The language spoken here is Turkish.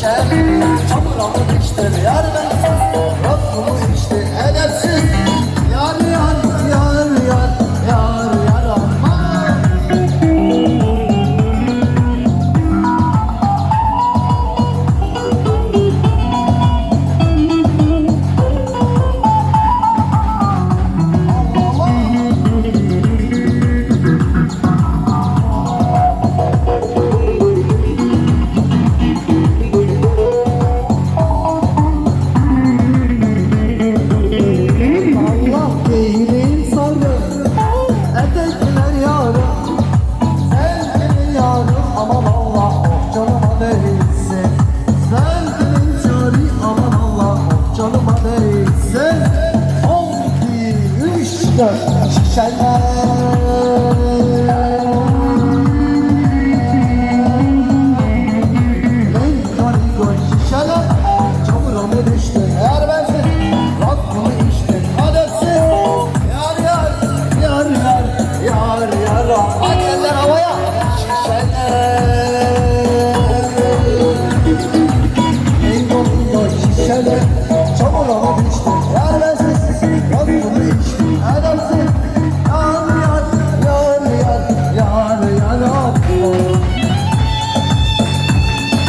şişer Çamur alır içtir yar bensiz Çamur ama